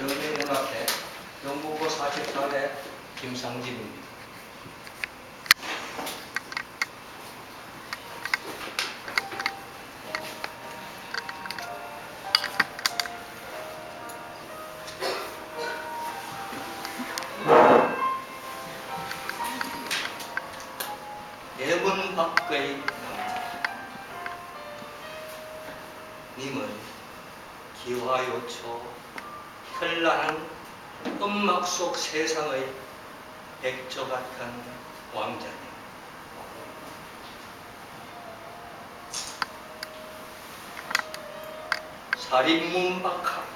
연맹문학회 연구고 44대 김상진입니다. 대문 밖의 남 님은 기화 요초 현란한 음악 속 세상의 백조 같은 왕자님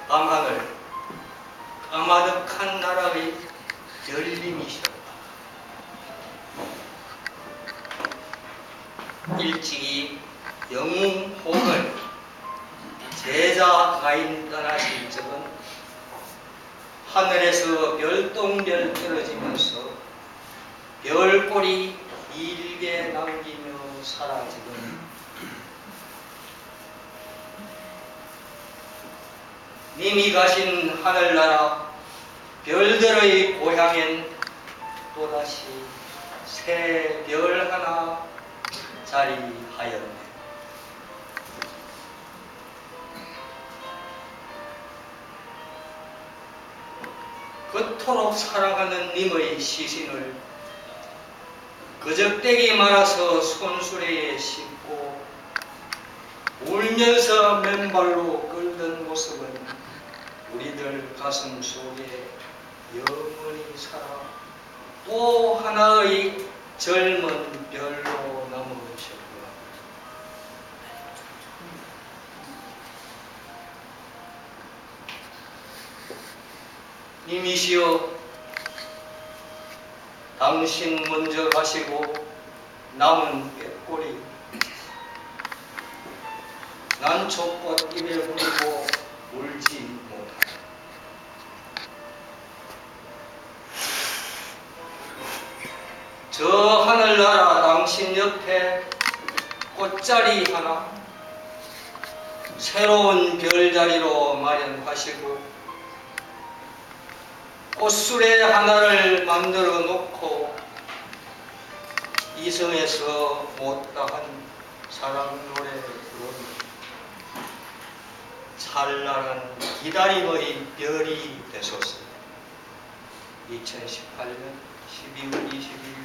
밤하늘 까마득한 나라의 열림이셨다. 일찍이 영웅 혹은 제자 가인 떠나실 적은 하늘에서 별똥별 떨어지면서 별꼴이 길게 남기며 사라지던 님이 가신 하늘나라 별들의 고향엔 또다시 새 별 하나 자리하였네. 그토록 사랑하는 님의 시신을 그적대기 말아서 손수레에 싣고 울면서 맨발로 끌던 모습은 우리들 가슴 속에 영원히 살아 또 하나의 젊은 별로 남으셨구나. 님이시여 당신 먼저 가시고 남은 꾀꼬리 난초꽃 입에 물고 울지 못하다. 저 하늘나라 당신 옆에 꽃자리 하나 새로운 별자리로 마련하시고 꽃술에 하나를 만들어 놓고 이성에서 못다한 사랑 노래 부르는 찬란한 기다림의 별이 되소서 2018년 12월 21일 날 썼습니다.